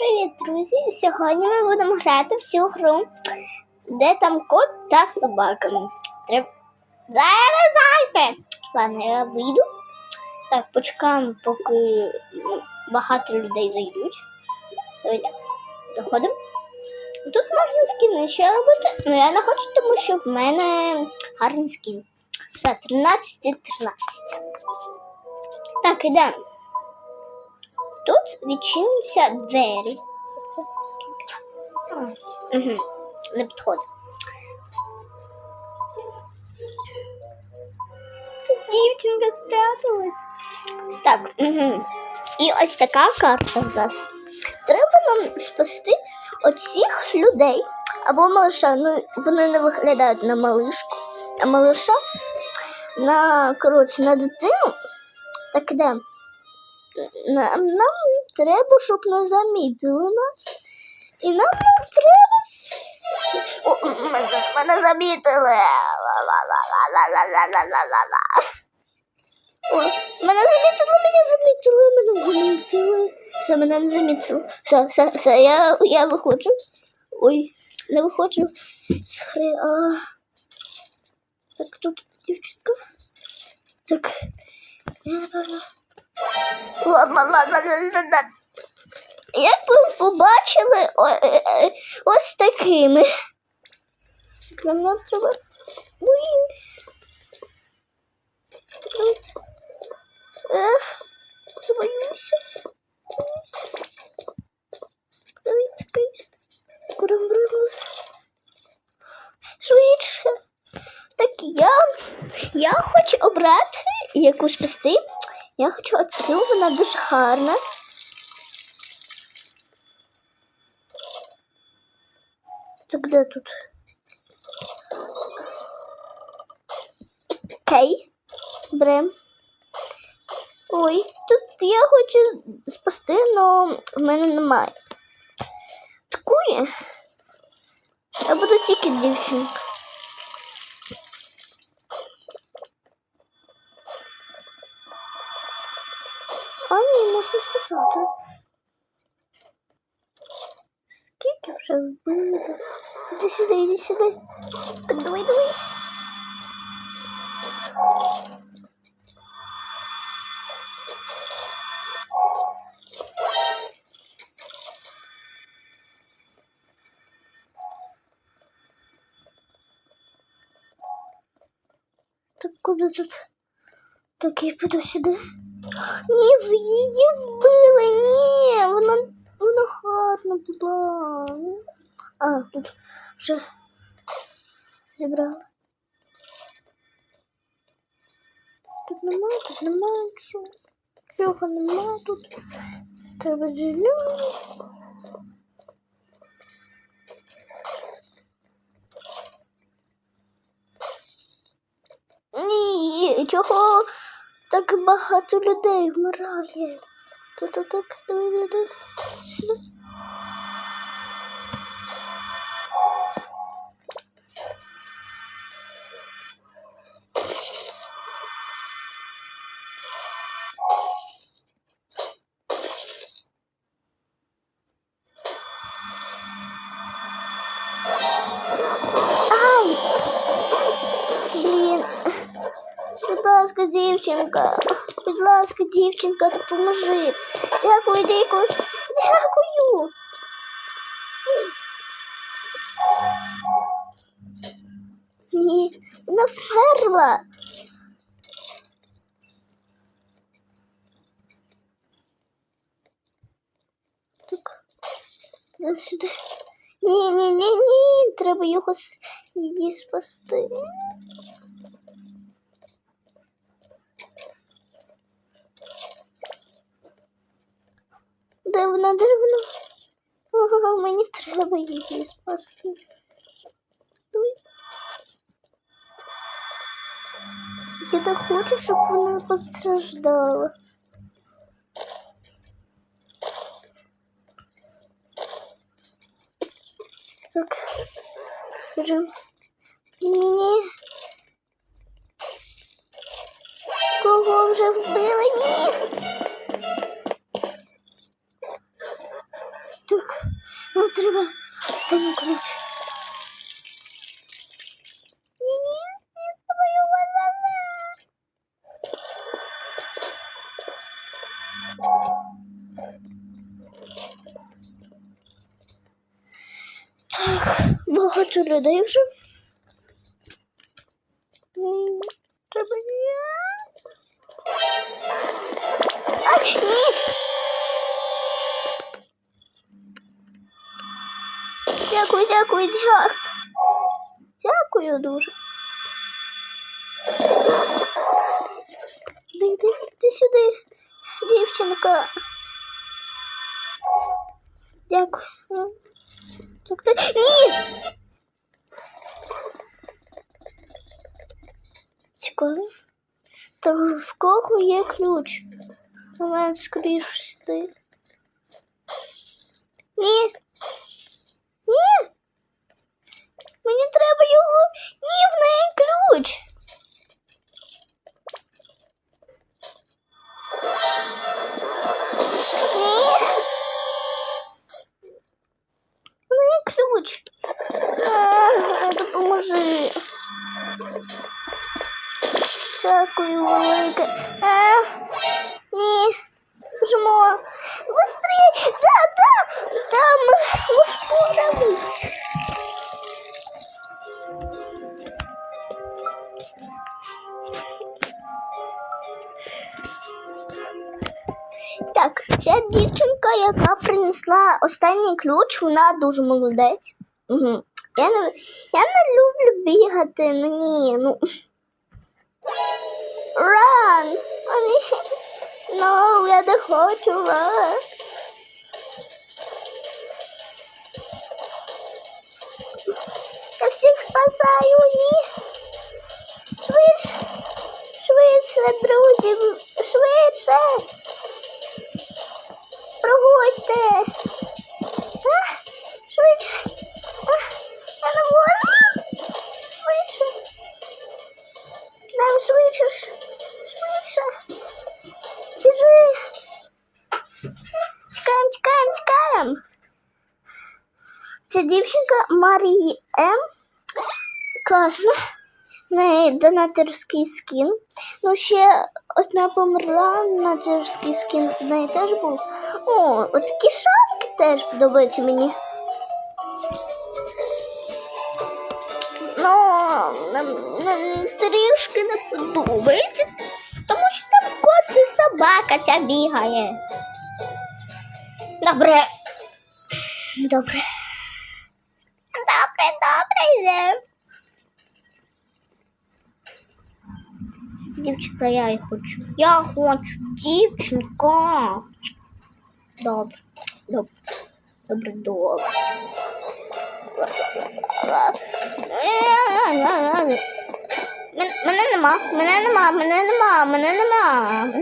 Привіт, друзі! Сьогодні ми будемо грати в цю гру, де там кот та собака. Треба зав'язайте! Ладно, я вийду. Так, почекаємо, поки ну, багато людей зайдуть. Давайте заходимо. Тут можна скіни ще робити, але я не хочу, тому що в мене гарний скін. Все, 13 і 13. Так, ідемо. Тут відчиняться двері. Угу. Не підходить. Тут дівчинка спряталась. Так, угу. І ось така карта в нас. Треба нам спасти оцих людей або малиша. Ну, вони не виглядають на малишку, а малиша на, коротше, на дитину. Так ідемо нам, нам треба, щоб не замітили нас. І нам не треба. О, мене, мене замітили. О, мене замітили, мене замітили, мене замітили. Все, мене не замітили. Все, все, все, я, я виходжу. Ой, не виходжу. Схри, а... Так, тут дівчинка. Так, я, напевно... Як ви побачили е, е, е, ось такими? Нам нам треба. Ех, боюся. Швидше. Так я. Я хочу обрати якусь пастиль. Я хочу оцю, вона дуже гарна. Так де тут? Кей. Брем. Ой, тут я хочу спасти, але в мене немає. Такої. Я буду тільки дівчинка. А ні, спасати. Скільки вже вбили? Іди сюди, іди сюди. Так, давай, давай. Так куди тут? Так я піду сюди. Ні, її вбили, ні, вона, вона гарна була. А, тут вже зібрала. Тут немає, тут немає нічого. Чого немає тут. Треба зелений. Ні, чого takımı hatırladayım. Rahil. Tık tık tık. ласка, дівчинка. Будь ласка, дівчинка, допоможи. Дякую, дякую. Дякую. Ні, вона вмерла. Так. Ну, сюди. Ні, ні, ні, ні. Треба його с- її спасти. Де вона, де мені треба її спасти. Я так хочу, щоб вона постраждала. Так. Вже. Так, нам треба останній ключ. Ні-ні, я треба його назвати. Так, багато людей вже. М, Треба я. А, ні! Дякую, дякую, дякую. Дякую дуже. Дай, дай, ти сюди, дівчинка. Дякую. Ні! Цікаво. Та в кого є ключ? У мене скоріш сюди. Ні. Ні. Мені треба його. Ні, в неї ключ. Принесла останній ключ, вона дуже молодець. Угу. Я не, я не люблю бігати, ну ні, ну. Run! No, я не хочу run. Я всіх спасаю, ні. Швидше, швидше, друзі, швидше. Проходьте. А, швидше. А, я не можу. Швидше. Нам швидше. Швидше. Біжи. Тікаємо, тікаємо, тікаємо. Це дівчинка Марії М. Класно. В неї донаторський скін. Ну, ще одна померла, на донаторський скін в неї теж був. О, от такі шапки теж подобаються мені. Ну, трішки не подобається, тому що там кот і собака ця бігає. Добре. Добре. Добре, добре, йде. Дівчинка, я її хочу. Я хочу дівчинка. Добре, добре, добре, добре. Мене нема, мене нема, мене нема, мене нема, мене нема.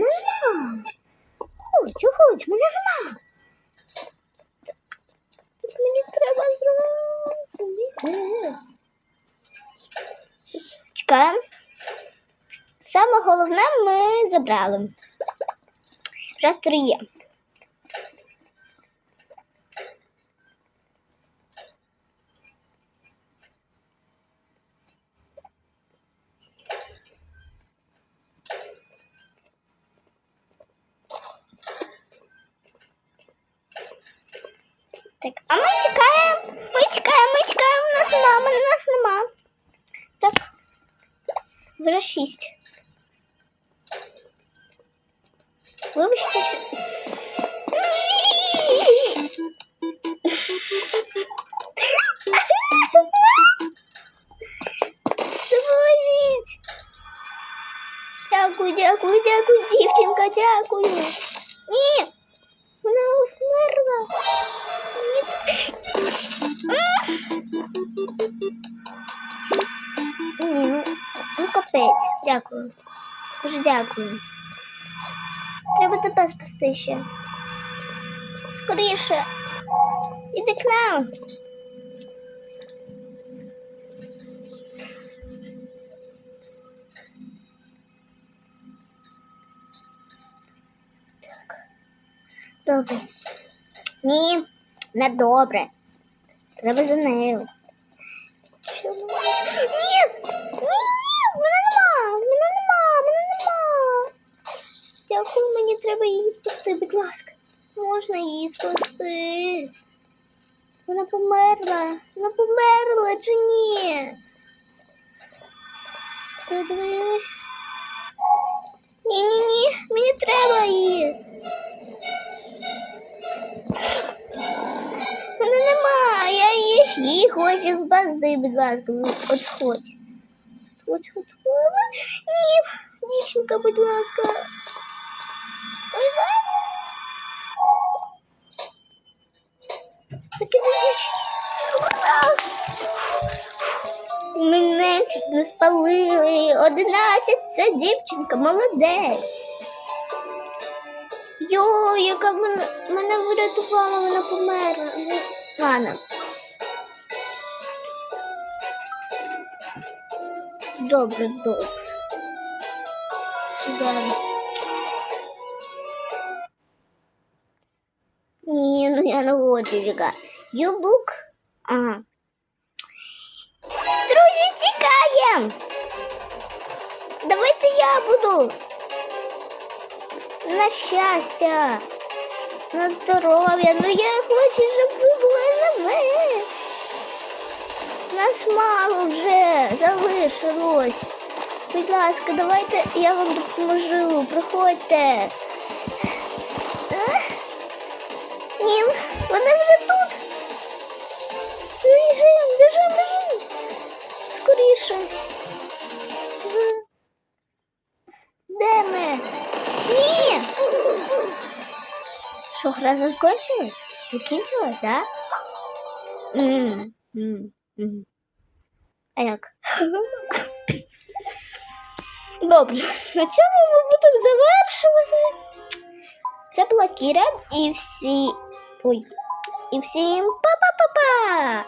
Ходь, ходь, мене нема. Тут мені треба зробити. Чекаємо. Саме головне ми забрали. Вже три є. Так, а ми чекаємо, ми чекаємо, ми чекаємо, нас нема, нас нема. Так, вже шість. Вибачте. що- Допоможіть. Дякую, дякую, дякую, дівчинка, дякую. Ні, вона вмерла. Ні, ну, ну капець, дякую. Дуже дякую. Треба тебе спасти ще. Скоріше. Іди к нам. Так. Добре. Ні. Недобре. Треба за нею. Дякую, мені треба її спасти, будь ласка. Можна її спасти. Вона померла. Вона померла чи ні? Давай, давай, давай. Ні, ні, ні, мені треба її. Мене нема, я її, хочу спасти, будь ласка, от хоч. Хоч, хоч, хоч. Ні, дівчинка, будь ласка. Мене чуть не спалили. Одинадцять, це дівчинка, молодець. Йо, яка мене, мене врятувала, вона померла. Ладно. Добре, добре. Добре. Хочу чекати. You look... Ага. Друзі, тікаємо! Давайте я буду. На щастя, на здоров'я. Ну я хочу, щоб ви були живі. Нас мало вже залишилось. Будь ласка, давайте я вам допоможу. Приходьте. Вони вже тут. Біжим, біжим, біжим. Скоріше. Де ми? Ні! Що, гра закінчилась? Закінчилась? Да? М, м, м. А як? Добре, на цьому ми будемо завершувати. Це була Кіра і всі. Ой. І всім па-па-па-па!